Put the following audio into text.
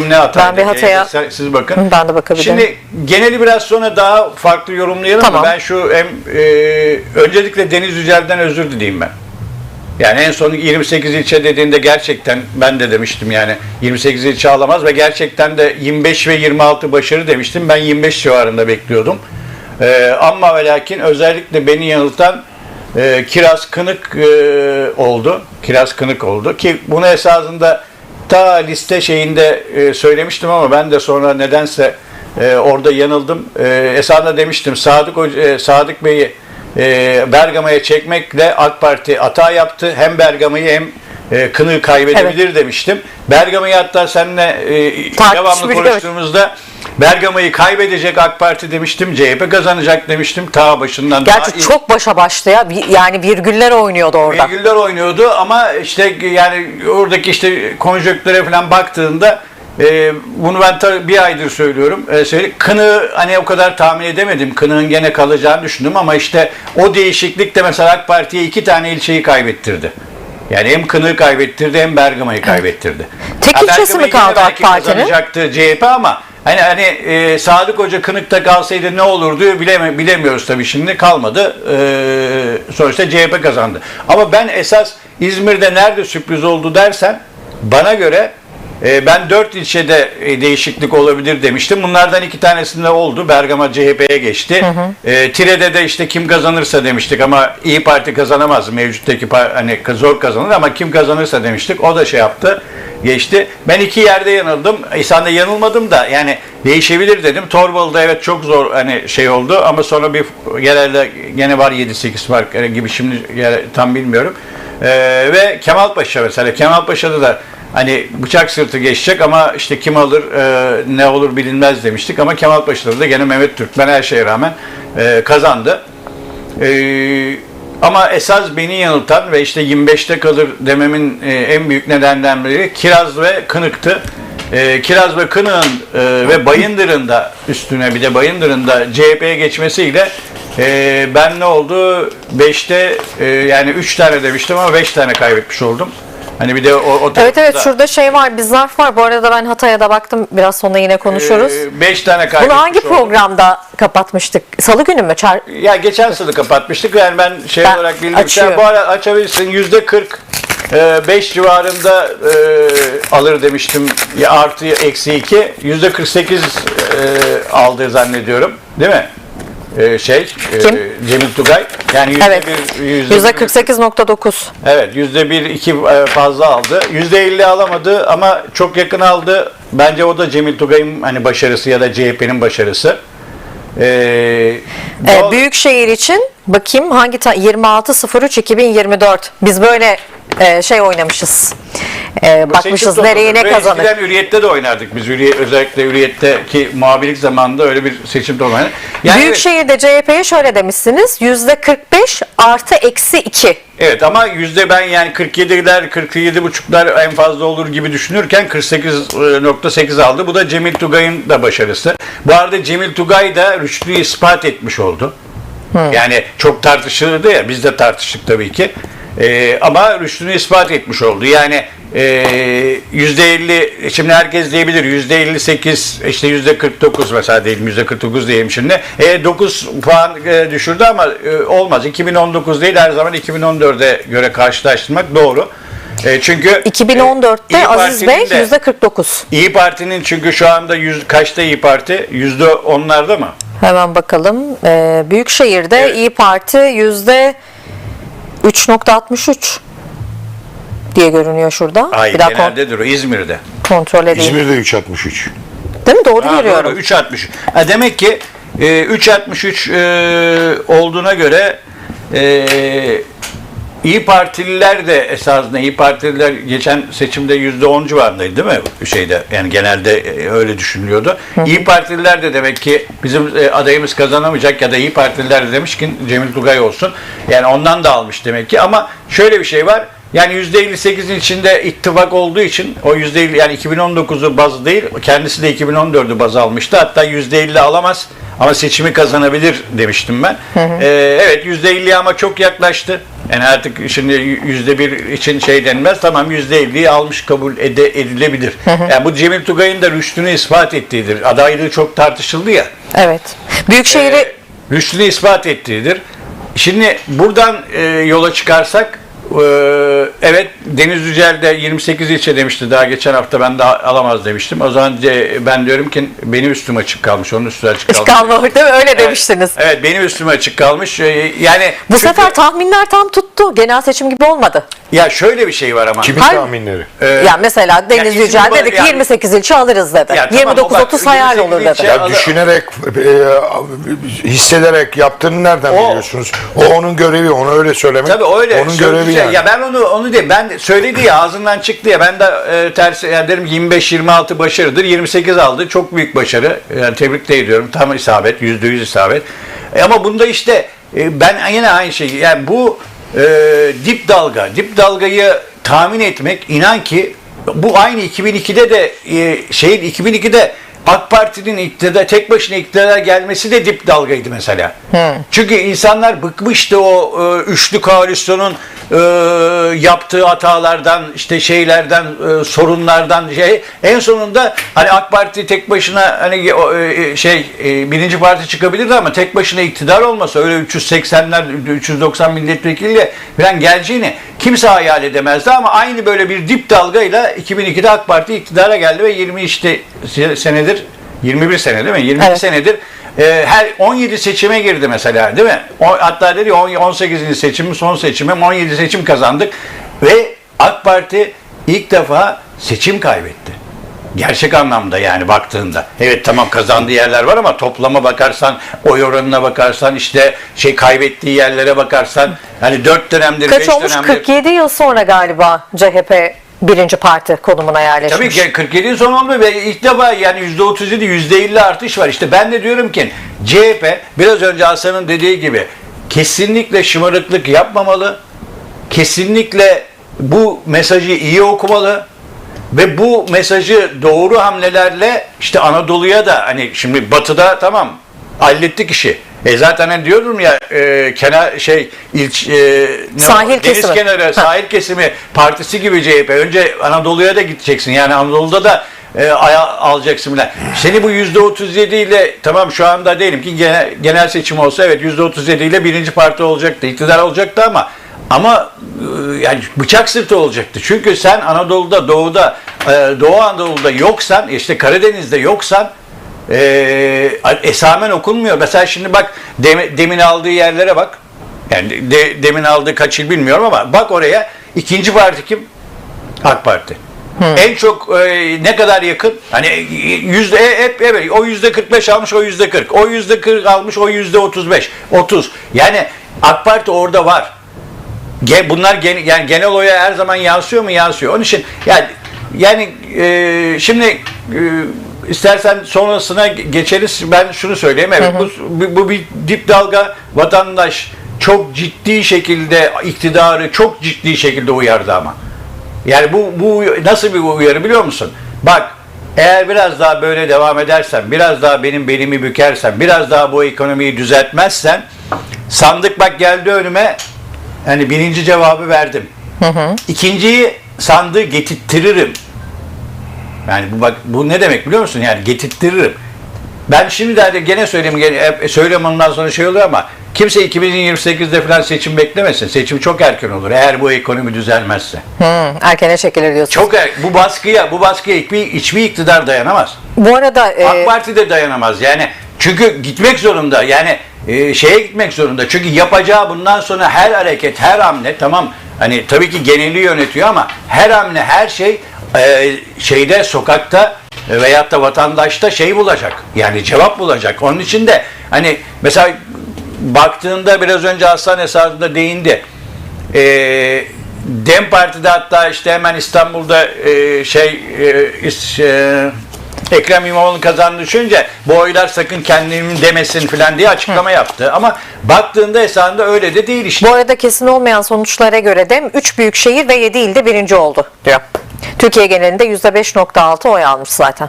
ne hataydı? Ben bir Hatay'a- Siz- Siz bakın. Ben de bakabilirim. Şimdi geneli biraz sonra daha farklı yorumlayalım Tamam. mı? Ben şu hem e, öncelikle Deniz Yücel'den özür dileyim ben. Yani en son 28 ilçe dediğinde gerçekten ben de demiştim yani 28 ilçe alamaz ve gerçekten de 25 ve 26 başarı demiştim. Ben 25 civarında bekliyordum. E, ama ve lakin özellikle beni yanıltan e, Kiraz Kınık e, oldu. Kiraz Kınık oldu ki bunu esasında ta liste şeyinde e, söylemiştim ama ben de sonra nedense e, orada yanıldım. E, esasında demiştim Sadık e, Sadık Bey'i e, Bergama'ya çekmekle AK Parti hata yaptı. Hem Bergama'yı hem e, Kınık'ı kaybedebilir demiştim. Bergama'yı hatta seninle e, Tartışmış, devamlı evet. konuştuğumuzda Bergama'yı kaybedecek AK Parti demiştim. CHP kazanacak demiştim. Ta başından daha Gerçi ilk- çok başa başta ya. Yani virgüller oynuyordu orada. Virgüller oynuyordu ama işte yani oradaki işte konjöktüre falan baktığında e, bunu ben bir aydır söylüyorum. E, söyle, Kını hani o kadar tahmin edemedim. Kını'nın gene kalacağını düşündüm ama işte o değişiklik de mesela AK Parti'ye iki tane ilçeyi kaybettirdi. Yani hem Kını'yı kaybettirdi hem Bergama'yı kaybettirdi. Tek ilçesi mi kaldı AK Parti'nin? kazanacaktı CHP ama hani hani e, Sadık Hoca Kınık'ta kalsaydı ne olurdu bileme, bilemiyoruz tabii şimdi kalmadı. E, sonuçta CHP kazandı. Ama ben esas İzmir'de nerede sürpriz oldu dersen bana göre ben dört ilçede e, değişiklik olabilir demiştim. Bunlardan iki tanesinde oldu. Bergama CHP'ye geçti. E, Tire'de de işte kim kazanırsa demiştik ama İyi Parti kazanamaz. Mevcuttaki hani zor kazanır ama kim kazanırsa demiştik. O da şey yaptı. Geçti. Ben iki yerde yanıldım. İhsan'da yanılmadım da yani değişebilir dedim. Torbalı'da evet çok zor hani şey oldu ama sonra bir genelde gene var 7-8 fark e, gibi şimdi tam bilmiyorum. E, ve Kemalpaşa mesela Kemalpaşa'da da Hani bıçak sırtı geçecek ama işte kim alır e, ne olur bilinmez demiştik ama Kemalpaşa'da da gene Mehmet Türkmen her şeye rağmen e, kazandı. E, ama esas beni yanıltan ve işte 25'te kalır dememin e, en büyük nedenlerinden biri Kiraz ve Kınık'tı. E, Kiraz ve Kınık'ın e, ve Bayındır'ın da üstüne bir de Bayındır'ın da CHP'ye geçmesiyle e, ben ne oldu? 5'te e, yani 3 tane demiştim ama 5 tane kaybetmiş oldum. Hani bir de o, o Evet evet şurada şey var bir zarf var. Bu arada ben Hatay'a da baktım. Biraz sonra yine konuşuruz. e, beş tane Bunu kaybetmiş hangi oldum. programda kapatmıştık? Salı günü mü? Çar Ya geçen sene kapatmıştık. Yani ben şey Ben olarak bildim. açıyorum. Bu ara açabilirsin. Yüzde 40 5 civarında e, alır demiştim. Ya artı eksi 2. Yüzde 48 e, aldı zannediyorum. Değil mi? E, şey e? Cemil Tugay. Yani yüzde Evet. bir, yüzde Yüzde bir- 48.9. Evet yüzde bir iki e, fazla aldı. Yüzde elli alamadı ama çok yakın aldı. Bence o da Cemil Tugay'ın hani başarısı ya da CHP'nin başarısı. Ee, Ee, doğal- Büyükşehir için bakayım hangi ta 26.03 2024. Biz böyle e, şey oynamışız. E, bakmışız nereye ne kazanır. Eskiden Hürriyet'te de oynardık biz. Hürriyet, özellikle Hürriyet'teki muhabirlik zamanında öyle bir seçim topladık. Yani Büyükşehir'de CHP'ye şöyle demişsiniz. Yüzde 45 artı eksi 2. Evet ama yüzde ben yani 47'ler 47 buçuklar en fazla olur gibi düşünürken 48.8 aldı. Bu da Cemil Tugay'ın da başarısı. Bu arada Cemil Tugay da Rüştü'yü ispat etmiş oldu. Yani çok tartışılırdı ya biz de tartıştık tabii ki. Ee, ama Rüştü'nü ispat etmiş oldu. Yani yüzde 50 şimdi herkes diyebilir yüzde 58 işte yüzde 49 mesela diyelim yüzde 49 diyelim şimdi. E, 9 puan e, düşürdü ama e, olmaz. 2019 değil her zaman 2014'e göre karşılaştırmak doğru. E, çünkü 2014'te İYİ Aziz Bey de- yüzde 49. İyi Parti'nin çünkü şu anda yüz, kaçta İyi Parti? Yüzde onlarda mı? Hemen bakalım. Ee, Büyükşehir'de Evet. İyi Parti yüzde 3.63 diye görünüyor şurada. Hayır bir daha kon- geneldedir o İzmir'de. kontrol edeyim. İzmir'de 363. Değil mi? Doğru Ha, görüyorum. doğru 3.60. Ha, demek ki e, 3.63 e, olduğuna göre e, İyi Partililer de esasında İyi Partililer geçen seçimde yüzde on civarındaydı değil mi? Şeyde yani genelde e, öyle düşünülüyordu. İyi Partililer de demek ki bizim e, adayımız kazanamayacak ya da İyi Partililer de demiş ki Cemil Tugay olsun. Yani ondan da almış demek ki ama şöyle bir şey var. Yani %58'in içinde ittifak olduğu için o %50 yani 2019'u baz değil kendisi de 2014'ü baz almıştı. Hatta %50 alamaz ama seçimi kazanabilir demiştim ben. Ee, evet %50 ama çok yaklaştı. Yani artık şimdi yüzde bir için şey denmez. Tamam yüzde elliyi almış kabul ede, edilebilir. Yani bu Cemil Tugay'ın da rüştünü ispat ettiğidir. Adaylığı çok tartışıldı ya. Evet. Büyükşehir'i E, rüştünü ispat ettiğidir. Şimdi buradan e, yola çıkarsak evet Deniz Yücel de 28 ilçe demişti daha geçen hafta ben daha alamaz demiştim. O zaman de, ben diyorum ki benim üstüm açık kalmış onun üstü açık kalmış. kalma değil mi? Öyle demiştiniz. Evet benim üstüme açık kalmış. E, Yani Bu çünkü- sefer tahminler tam tuttu. Genel seçim gibi olmadı. ya şöyle bir şey var ama. Kimin Hayır. tahminleri? E, ya mesela Deniz yani Yücel dedi ki yani- 28 ilçe alırız dedi. Ya tamam, o bak, 29-30 hayal 28 olur dedi. Ya düşünerek, e, hissederek yaptığını nereden O- biliyorsunuz? O onun görevi, onu öyle söylemek. Tabii öyle. Onun Söyleyecek- görevi yani. Ya ben onu onu değil. Ben söyledi ya ağzından çıktı ya. Ben de e, tersi yani derim ki 25 26 başarıdır. 28 aldı. Çok büyük başarı. Yani tebrik de ediyorum. Tam isabet, %100 isabet. E, ama bunda işte e, ben yine aynı şey. Yani bu e, dip dalga, dip dalgayı tahmin etmek inan ki bu aynı 2002'de de e, şeyin 2002'de AK Parti'nin iktidar tek başına iktidara gelmesi de dip dalgaydı mesela. Çünkü insanlar bıkmıştı o e, üçlü koalisyonun e, yaptığı hatalardan, işte şeylerden, e, sorunlardan şey. En sonunda hani AK Parti tek başına hani o, e, şey e, birinci parti çıkabilirdi ama tek başına iktidar olmasa öyle 380'ler 390 milletvekiliyle falan geleceğini kimse hayal edemezdi ama aynı böyle bir dip dalgayla 2002'de AK Parti iktidara geldi ve 20 işte senedir 21 sene değil mi? 22 Evet. senedir e, her 17 seçime girdi mesela değil mi? O, hatta dedi ya, on- 18. seçim son seçimim 17 seçim kazandık ve AK Parti ilk defa seçim kaybetti. Gerçek anlamda yani baktığında. Evet tamam kazandığı yerler var ama toplama bakarsan, oy oranına bakarsan, işte şey kaybettiği yerlere bakarsan hani 4 dönemdir, 5 Kaç olmuş? dönemdir. 47 yıl sonra galiba CHP birinci parti konumuna yerleşmiş. Tabii ki 47 son oldu ve ilk defa yani %37 %50 artış var. İşte ben de diyorum ki CHP biraz önce Hasan'ın dediği gibi kesinlikle şımarıklık yapmamalı. Kesinlikle bu mesajı iyi okumalı ve bu mesajı doğru hamlelerle işte Anadolu'ya da hani şimdi batıda tamam hallettik işi. E zaten hani diyorum ya e, kenar şey ilç, e, ne? Sahil deniz kesimi. kenarı Ha. sahil kesimi partisi gibi CHP. Önce Anadolu'ya da gideceksin. Yani Anadolu'da da e, aya alacaksın bile. Seni bu yüzde 37 ile tamam şu anda diyelim ki genel, genel seçim olsa evet yüzde 37 ile birinci parti olacaktı. iktidar olacaktı ama ama yani bıçak sırtı olacaktı. Çünkü sen Anadolu'da, Doğu'da, e, Doğu Anadolu'da yoksan, işte Karadeniz'de yoksan e, esamen okunmuyor. Mesela şimdi bak dem- demin aldığı yerlere bak. Yani de- demin aldığı kaç yıl bilmiyorum ama bak oraya ikinci parti kim? AK Parti. En çok e, ne kadar yakın? Hani yüzde hep evet o yüzde 45 almış o yüzde 40. O yüzde 40 almış o yüzde 35. 30. Yani AK Parti orada var. Ge- Bunlar gen- yani genel oya her zaman yansıyor mu? Yansıyor. Onun için yani yani e, şimdi e, istersen sonrasına geçeriz. Ben şunu söyleyeyim. Evet bu, bu bir dip dalga vatandaş çok ciddi şekilde iktidarı çok ciddi şekilde uyardı ama. Yani bu, bu nasıl bir uyarı biliyor musun? Bak eğer biraz daha böyle devam edersen, biraz daha benim belimi bükersen, biraz daha bu ekonomiyi düzeltmezsen sandık bak geldi önüme hani birinci cevabı verdim. İkinciyi sandığı getirtirim. Yani bu bak bu ne demek biliyor musun? Yani getirtirim. Ben şimdi de gene söyleyeyim, gene, hep söyleyeyim ondan sonra şey oluyor ama kimse 2028'de falan seçim beklemesin. Seçim çok erken olur eğer bu ekonomi düzelmezse. Hı, erkene çekilir diyorsun. Çok er, bu baskıya, bu baskıya hiçbir, hiçbir iktidar dayanamaz. Bu arada e, AK Parti de dayanamaz. Yani çünkü gitmek zorunda. Yani e, şeye gitmek zorunda. Çünkü yapacağı bundan sonra her hareket, her hamle tamam hani tabii ki geneli yönetiyor ama her hamle, her şey e, şeyde sokakta e, veyahut da vatandaşta şey bulacak. Yani cevap bulacak. Onun için de hani mesela baktığında biraz önce Hasan esasında değindi. E, Dem Parti'de hatta işte hemen İstanbul'da e, şey e, is- e, Ekrem İmamoğlu'nun kazandığını düşününce bu oylar sakın kendimin demesin falan diye açıklama yaptı. Ama baktığında esasında öyle de değil işte. bu arada kesin olmayan sonuçlara göre de 3 büyük şehir ve 7 ilde birinci oldu diyor. Türkiye genelinde %5.6 oy almış zaten.